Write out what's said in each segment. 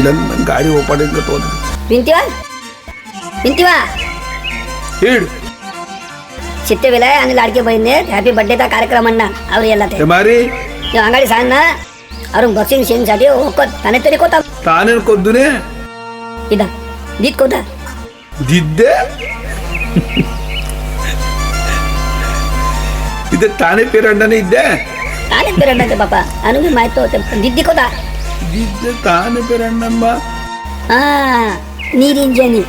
तिला गाडी ओपाडेल तो भिंतीवा भिंतीवा हिड चित्ते बेलाय आणि लाडके बहिणी हॅपी बर्थडेचा कार्यक्रम आणणार आवर याला ते. मारी. अंगाडी सांग ना. अरुण बक्षीन शेन साठी हो, ओकत ताने तरी कोता ताने कोत दुने? इदा दीत कोता दीत दे. इथे ताने पेरंडा नाही दे. ताने पेरंडा ते बापा. अनुगी माहीत होते दीत दी कोता గిజ్జ తాను పేరన్నమ్మ నిరంజని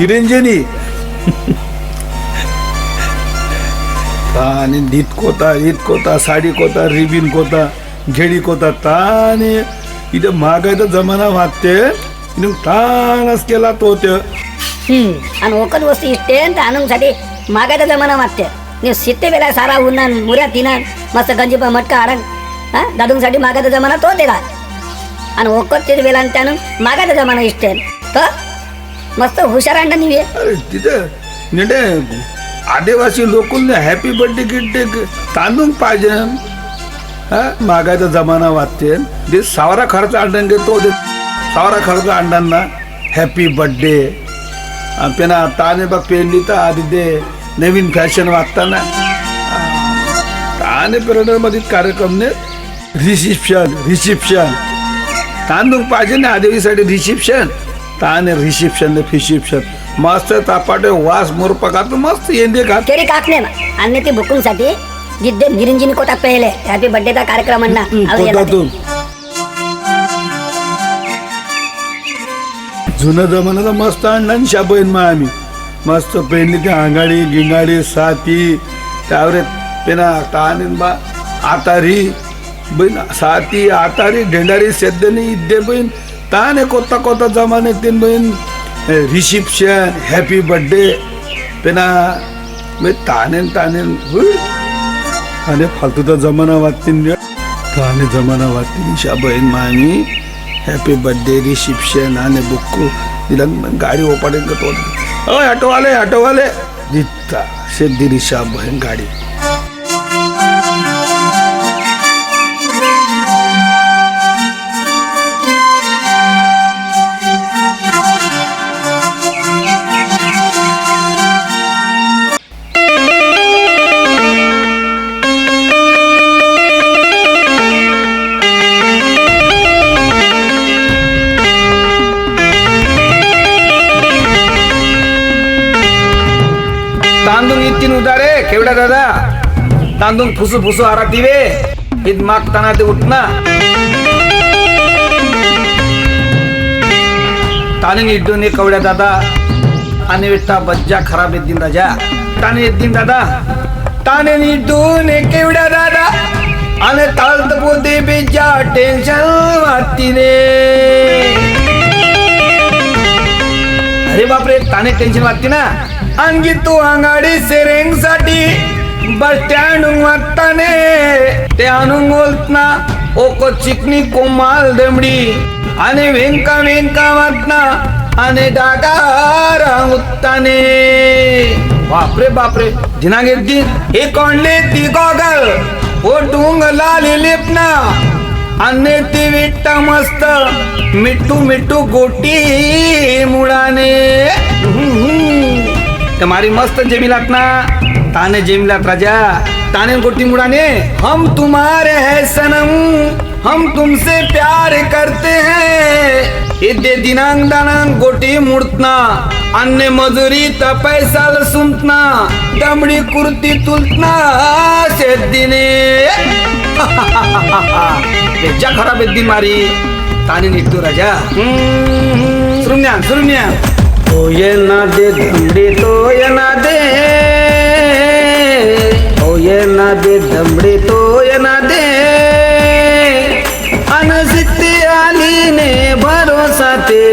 నిరంజని తానే नीट कोता नीट कोता साडी कोता रिबिन कोता झेडी कोता ताने इथं महागायचा जमाना वागते इथं तानच केला तो ते आणि ओकल वस्तू इष्टे आणूसाठी मागायचा जमाना वागते ನೀವು वेळा सारा ಸಾರಾ ಉನ್ನ ಮುರ್ಯಾ ತಿನ್ನ ಮಸ್ತ್ मटका ಮಟ್ಕ ಆಡಂಗ್ ಹಾ ದಾದಂಗ್ ಸಾಡಿ ಮಾಗದ ಜಮಾನ ತೋತೆಗ. आणि ओकत ते बेला त्यानं त्याचा जमाना इष्टे तर? मस्त हुशार अंडा निवे? अरे तिथे नेटे आदिवासी लोकांना हॅपी बर्थडे गिफ्ट तांदूळ पाहिजे. हा? मागायचा जमाना वाटते ते सावरा खर्च अंडन घेतो दे सावरा खर्च अंडांना हॅपी बर्थडे पेना ताने बा पेरली तर आधी दे. नवीन फॅशन वागताना ताने मध्ये कार्यक्रम ने रिसिप्शन रिसिप्शन तांदूळ पाहिजे ना देवीसाठी रिसिप्शन तान रिसिप्शन ने मस्त तापाटे वास मुरपकात मस्त येते का तरी काक आणि ते भुकूंसाठी जिद्दे गिरिंजीने कोटा पहिले. हॅपी बर्थडे चा कार्यक्रम जुनं जमानाचा मस्त आणला आणि शाबईन मग आम्ही मस्त पेनली ते आंगाडी गिंगाडी साती. त्यावर पेना तान बा. आतारी. ಬೈನ್ साती आतारी ढेंडारी सेद्दनी इद्दे बहीण ताने कोता ಕೊತ್ತ जमाने तीन बहीण रिसिप्शन हॅपी बर्थडे पेना बे तानेन तानेन हुई. आणि फालतूचा जमाना वाटतीन ताने जमाना वाटतीन शाबईन मामी हॅपी बर्थडे रिसिप्शन आणि बुक्कू तिला गाडी ओपाडेन का तो अय ऑटोवाले ऑटोवाले दित्ता शेद्दी रिक्षा बहीण गाडी। तांदूळ इतकीन उदारे केवढ्या दादा? तांदूळ फुसू फुसू आरातीवे. ईद मागताना ते उठना ताने इड्डून कवड्या दादा. आणि विठ्ठा बज्जा खराब दिन राजा. ताने येतील दादा. ताने निड्डून केवड्या दादा. आणि ताळत पोते बेजा टेन्शन वाटतीने अरे बापरे ताने टेन्शन वाटती ना आणखी तू अंगाडी सेरेंगसाठी बस स्टँड वाटताने ते आणून बोलतना ओको चिकनी कोमाल दमडी. आणि वेंका वेंका वाटना आणि डागार उत्ताने बापरे बापरे. दिना घेतली हे कोणले ती गॉगल. ओ डुंग लाली लेपना आणि ती विट्ट मस्त. मिठू मिठू गोटी मुळाने. તમારી मस्त जेमिलात ना ताने जेमिलात राजा ताने गोटी मुड़ाने हम तुम्हारे हैं सनम हम तुमसे प्यार करते हैं इदे दिनांग दानांग गोटी मुडतना अन्य मजुरी त पैसा सुमतना दमडी कुर्ती तुलतना शेतीने बेजा खराब येते मारी ताने निघतो राजा सुरुन्या सुरुन्या तोय ना दे दमडी तोय ना दे तोय ना दे दमडी तोय ना दे अनसिती आलीने भरोसा ते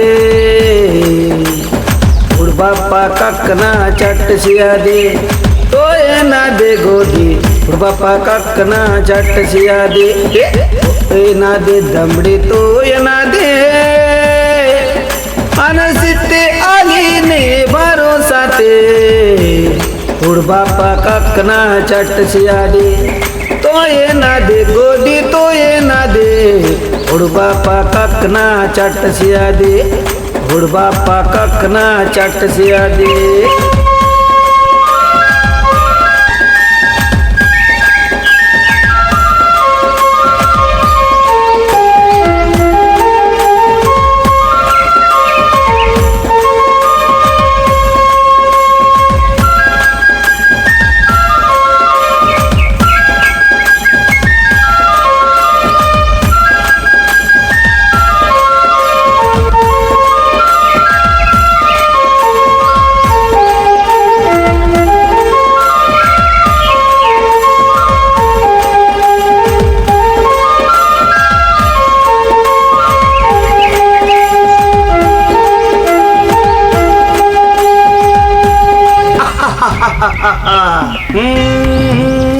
बाप्पा काकना चटसिया दे तोय ना दे गोदी बाप्पा काकना चटसिया दे तोय ना दे दमडी तोय ना दे अनसिते आलीने તે ધૂળ બાપા કાકના ચટ શિયાડી તો એ ના દે ગોડી તો એ ના દે ધૂળ બાપા કાકના ચટ શિયાડી ધૂળ બાપા કાકના ચટ શિયાડી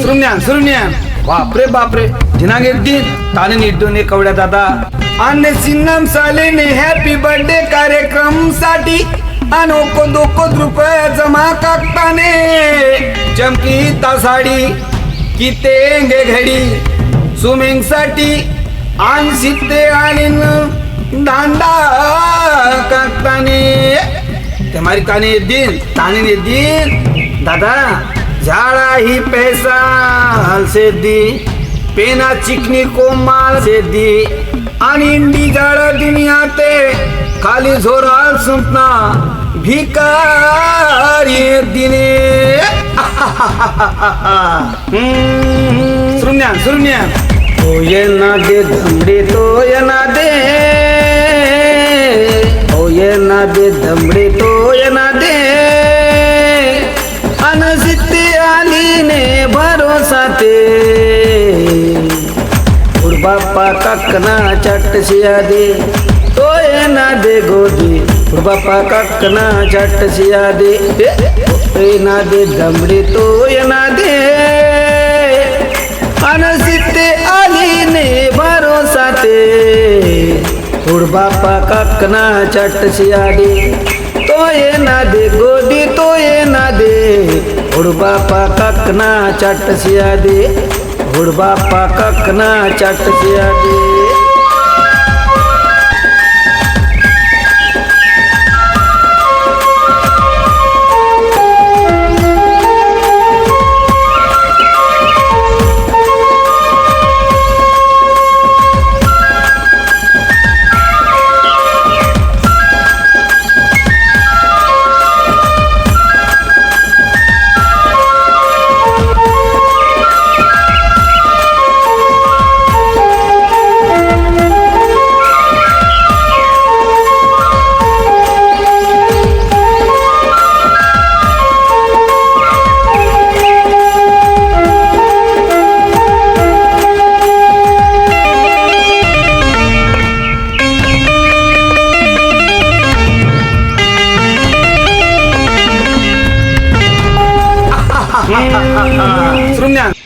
सुरुन्या सुरुन्या बापरे बापरे. जिनागे दिन ताने निड्डूने कवड्या दादा. आणि सिन्नम सालेने हॅपी बर्थडे कार्यक्रमसाठी. अनोको दोको रुपये जमा काकताने चमकी तासाडी कितेंगे घडी. स्विमिंगसाठी आणशी ते आणि दांडा काकताने ते मारी ताने दिन ताने दिन. दादा झाड़ा ही पैसा. से दी पेना चिकनी कोमाल से दी आणि इंडी झाडा दुनिया ते खाली झोराल सुटना भिकारी दिने. सुरुन्या सुरुन्या. तो ये ना दे धमडे तो ये ना दे. ओ ये ना दे धमडे तो ये ना दे. भरोसा ते बाप्पा कक्कना चट्टसिया दे। तो ये ना दे गोदी। बाप्पा कक्कना चट्टसिया दे। ए ना दे दमडी तो ये ना दे। अनसिते आलीने भरोसा ते बाप्पा कक्कना दे। तो ये ना दे गोदी तो ये ना दे। बाप्पा कक्कना चट्टसिया दे बाप्पा 아, 음. 아, 아, 아. 수롱냥.